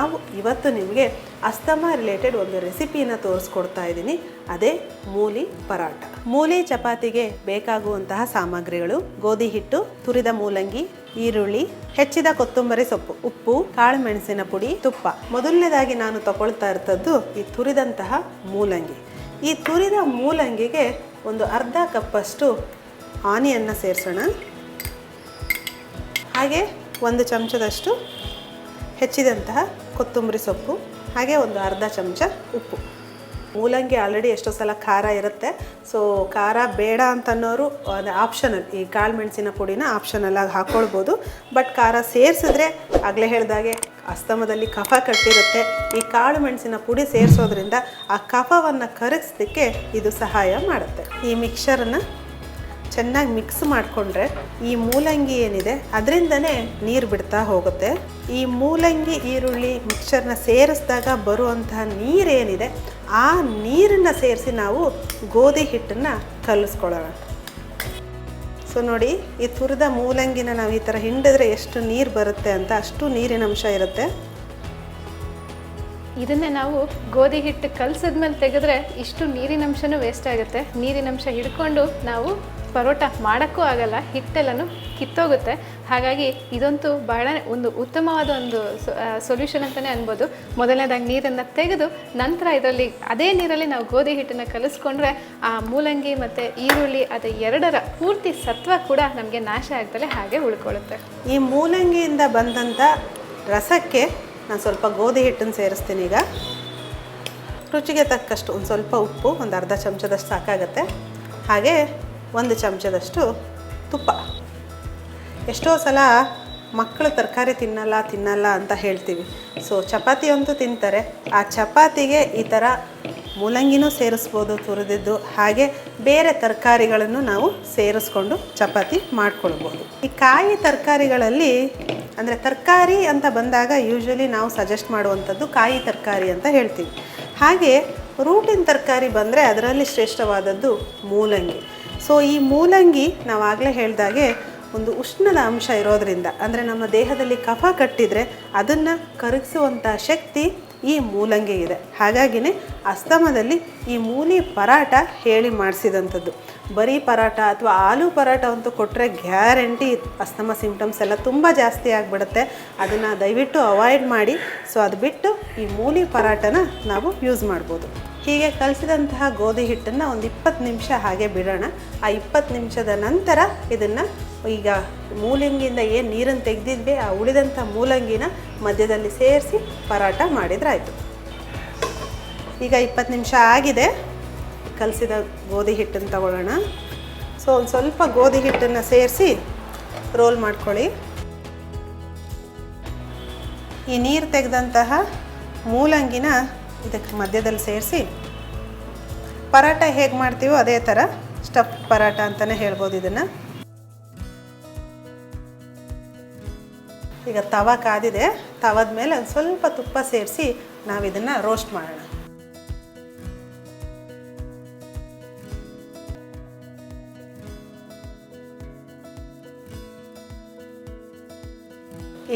ನಾವು ಇವತ್ತು ನಿಮಗೆ ಅಸ್ತಮ ರಿಲೇಟೆಡ್ ಒಂದು ರೆಸಿಪಿಯನ್ನು ತೋರಿಸ್ಕೊಡ್ತಾ ಇದ್ದೀನಿ. ಅದೇ ಮೂಲಿ ಪರಾಟ ಮೂಲಿ ಚಪಾತಿಗೆ ಬೇಕಾಗುವಂತಹ ಸಾಮಗ್ರಿಗಳು ಗೋಧಿ ಹಿಟ್ಟು, ತುರಿದ ಮೂಲಂಗಿ, ಈರುಳ್ಳಿ, ಹೆಚ್ಚಿದ ಕೊತ್ತಂಬರಿ ಸೊಪ್ಪು, ಉಪ್ಪು ಕಾಳು ಮೆಣಸಿನ ಪುಡಿ, ತುಪ್ಪ. ಮೊದಲನೇದಾಗಿ ನಾನು ತಗೊಳ್ತಾ ಇರ್ತದ್ದು ಈ ತುರಿದಂತಹ ಮೂಲಂಗಿ. ಈ ತುರಿದ ಮೂಲಂಗಿಗೆ ಒಂದು ಅರ್ಧ ಕಪ್ಪಷ್ಟು ಆನಿಯನ್ನು ಸೇರಿಸೋಣ. ಹಾಗೆ ಒಂದು ಚಮಚದಷ್ಟು ಹೆಚ್ಚಿದಂತಹ ಕೊತ್ತಂಬರಿ ಸೊಪ್ಪು, ಹಾಗೆ ಒಂದು ಅರ್ಧ ಚಮಚ ಉಪ್ಪು. ಮೂಲಂಗಿ ಆಲ್ರೆಡಿ ಎಷ್ಟೋ ಸಲ ಖಾರ ಇರುತ್ತೆ. ಸೊ ಖಾರ ಬೇಡ ಅಂತನ್ನೋರು ಅದು ಆಪ್ಷನಲ್ ಈ ಕಾಳು ಮೆಣಸಿನ ಪುಡಿನ ಆಪ್ಷನಲ್ ಆಗಿ ಹಾಕ್ಕೊಳ್ಬೋದು ಬಟ್ ಖಾರ ಸೇರಿಸಿದ್ರೆ, ಆಗಲೇ ಹೇಳಿದಾಗೆ ಅಸ್ತಮದಲ್ಲಿ ಕಫ ಕಟ್ಟಿರುತ್ತೆ. ಈ ಕಾಳು ಮೆಣಸಿನ ಪುಡಿ ಸೇರಿಸೋದ್ರಿಂದ ಆ ಕಫವನ್ನು ಕರಗಿಸ್ಲಿಕ್ಕೆ ಇದು ಸಹಾಯ ಮಾಡುತ್ತೆ. ಈ ಮಿಕ್ಸರನ್ನು ಚೆನ್ನಾಗಿ ಮಿಕ್ಸ್ ಮಾಡಿಕೊಂಡ್ರೆ ಈ ಮೂಲಂಗಿ ಏನಿದೆ, ಅದರಿಂದನೇ ನೀರು ಬಿಡ್ತಾ ಹೋಗುತ್ತೆ. ಈ ಮೂಲಂಗಿ ಈರುಳ್ಳಿ ಮಿಕ್ಸರ್ನ ಸೇರಿಸಿದಾಗ ಬರುವಂತಹ ನೀರೇನಿದೆ ಆ ನೀರನ್ನು ಸೇರಿಸಿ ನಾವು ಗೋಧಿ ಹಿಟ್ಟನ್ನು ಕಲಿಸ್ಕೊಳ್ಳೋಣ. ಸೊ ನೋಡಿ, ಈ ತುರಿದ ಮೂಲಂಗಿನ ನಾವು ಈ ಥರ ಹಿಂಡಿದ್ರೆ ಎಷ್ಟು ನೀರು ಬರುತ್ತೆ ಅಂತ ಅಷ್ಟು ನೀರಿನ ಅಂಶ ಇರುತ್ತೆ. ಇದನ್ನೇ ನಾವು ಗೋಧಿ ಹಿಟ್ಟು ಕಲಸಿದ್ಮೇಲೆ ತೆಗೆದ್ರೆ ಇಷ್ಟು ನೀರಿನಂಶನೂ ವೇಸ್ಟ್ ಆಗುತ್ತೆ. ನೀರಿನಂಶ ಹಿಡ್ಕೊಂಡು ನಾವು ಪರೋಟ ಮಾಡೋಕ್ಕೂ ಆಗಲ್ಲ, ಹಿಟ್ಟೆಲ್ಲನೂ ಕಿತ್ತೋಗುತ್ತೆ. ಹಾಗಾಗಿ ಇದಂತೂ ಬಹಳ ಒಂದು ಉತ್ತಮವಾದ ಒಂದು ಸೊಲ್ಯೂಷನ್ ಅಂತಲೇ ಅನ್ಬೋದು. ಮೊದಲನೇದಾಗಿ ನೀರನ್ನು ತೆಗೆದು ನಂತರ ಇದರಲ್ಲಿ ಅದೇ ನೀರಲ್ಲಿ ನಾವು ಗೋಧಿ ಹಿಟ್ಟನ್ನು ಕಲಿಸ್ಕೊಂಡ್ರೆ ಆ ಮೂಲಂಗಿ ಮತ್ತು ಈರುಳ್ಳಿ ಅದು ಎರಡರ ಪೂರ್ತಿ ಸತ್ವ ಕೂಡ ನಮಗೆ ನಾಶ ಆಗ್ದಲೇ ಹಾಗೆ ಉಳ್ಕೊಳ್ಳುತ್ತೆ. ಈ ಮೂಲಂಗಿಯಿಂದ ಬಂದಂಥ ರಸಕ್ಕೆ ನಾನು ಸ್ವಲ್ಪ ಗೋಧಿ ಹಿಟ್ಟನ್ನು ಸೇರಿಸ್ತೀನಿ ಈಗ. ರುಚಿಗೆ ತಕ್ಕಷ್ಟು ಒಂದು ಸ್ವಲ್ಪ ಉಪ್ಪು, ಒಂದು ಅರ್ಧ ಚಮಚದಷ್ಟು ಸಾಕಾಗತ್ತೆ. ಹಾಗೆ ಒಂದು ಚಮಚದಷ್ಟು ತುಪ್ಪ. ಎಷ್ಟೋ ಸಲ ಮಕ್ಕಳು ತರಕಾರಿ ತಿನ್ನಲ್ಲ ತಿನ್ನಲ್ಲ ಅಂತ ಹೇಳ್ತೀವಿ. ಸೊ ಚಪಾತಿ ಅಂತೂ ತಿಂತಾರೆ. ಆ ಚಪಾತಿಗೆ ಈ ಥರ ಮೂಲಂಗಿನೂ ಸೇರಿಸ್ಬೋದು ತುರಿದಿದ್ದು. ಹಾಗೆ ಬೇರೆ ತರಕಾರಿಗಳನ್ನು ನಾವು ಸೇರಿಸ್ಕೊಂಡು ಚಪಾತಿ ಮಾಡ್ಕೊಳ್ಬೋದು. ಈ ಕಾಯಿ ತರಕಾರಿಗಳಲ್ಲಿ, ಅಂದರೆ ತರಕಾರಿ ಅಂತ ಬಂದಾಗ ಯೂಶ್ವಲಿ ನಾವು ಸಜೆಸ್ಟ್ ಮಾಡುವಂಥದ್ದು ಕಾಯಿ ತರಕಾರಿ ಅಂತ ಹೇಳ್ತೀವಿ. ಹಾಗೆ ರೂಟಿನ ತರಕಾರಿ ಬಂದರೆ ಅದರಲ್ಲಿ ಶ್ರೇಷ್ಠವಾದದ್ದು ಮೂಲಂಗಿ. ಸೊ ಈ ಮೂಲಂಗಿ ನಾವು ಆಗಲೇ ಹೇಳ್ದಾಗೆ ಒಂದು ಉಷ್ಣದ ಅಂಶ ಇರೋದರಿಂದ, ಅಂದರೆ ನಮ್ಮ ದೇಹದಲ್ಲಿ ಕಫ ಕಟ್ಟಿದರೆ ಅದನ್ನು ಕರಗಿಸುವಂಥ ಶಕ್ತಿ ಈ ಮೂಲಂಗಿ ಇದೆ. ಹಾಗಾಗಿನೇ ಅಸ್ತಮದಲ್ಲಿ ಈ ಮೂಲಿ ಪರಾಟ ಹೇಳಿ ಮಾಡಿಸಿದಂಥದ್ದು. ಬರೀ ಪರಾಟ ಅಥವಾ ಆಲೂ ಪರಾಟ ಅಂತೂ ಕೊಟ್ಟರೆ ಗ್ಯಾರಂಟಿ ಅಸ್ತಮ ಸಿಂಪ್ಟಮ್ಸ್ ಎಲ್ಲ ತುಂಬ ಜಾಸ್ತಿ ಆಗಿಬಿಡುತ್ತೆ. ಅದನ್ನು ದಯವಿಟ್ಟು ಅವಾಯ್ಡ್ ಮಾಡಿ. ಸೊ ಅದು ಬಿಟ್ಟು ಈ ಮೂಲಿ ಪರಾಟನ ನಾವು ಯೂಸ್ ಮಾಡ್ಬೋದು. ಹೀಗೆ ಕಲಸಿದಂತಹ ಗೋಧಿ ಹಿಟ್ಟನ್ನು ಒಂದು ಇಪ್ಪತ್ತು ನಿಮಿಷ ಹಾಗೆ ಬಿಡೋಣ. ಆ ಇಪ್ಪತ್ತು ನಿಮಿಷದ ನಂತರ ಇದನ್ನು ಈಗ ಮೂಲಂಗಿಯಿಂದ ಏನು ನೀರನ್ನು ತೆಗೆದಿದ್ವಿ, ಆ ಉಳಿದಂಥ ಮೂಲಂಗಿನ ಮಧ್ಯದಲ್ಲಿ ಸೇರಿಸಿ ಪರಾಟ ಮಾಡಿದ್ರಾಯಿತು. ಈಗ ಇಪ್ಪತ್ತು ನಿಮಿಷ ಆಗಿದೆ. ಕಲಸಿದ ಗೋಧಿ ಹಿಟ್ಟನ್ನು ತಗೊಳ್ಳೋಣ. ಸೊ, ಒಂದು ಸ್ವಲ್ಪ ಗೋಧಿ ಹಿಟ್ಟನ್ನು ಸೇರಿಸಿ ರೋಲ್ ಮಾಡ್ಕೊಳ್ಳಿ. ಈ ನೀರು ತೆಗೆದಂತಹ ಮೂಲಂಗಿನ ಇದಕ್ಕೆ ಮಧ್ಯದಲ್ಲಿ ಸೇರಿಸಿ ಪರಾಟ ಹೇಗೆ ಮಾಡ್ತೀವೋ ಅದೇ ಥರ ಸ್ಟಫ್ ಪರಾಟ ಅಂತಲೇ ಹೇಳ್ಬೋದು ಇದನ್ನು. ಈಗ ತವ ಕಾದಿದೆ, ತವದ ಮೇಲೆ ಒಂದು ಸ್ವಲ್ಪ ತುಪ್ಪ ಸೇರಿಸಿ ನಾವು ಇದನ್ನು ರೋಸ್ಟ್ ಮಾಡೋಣ.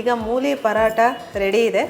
ಈಗ ಮೂಲಿ ಪರಾಟ ರೆಡಿ ಇದೆ.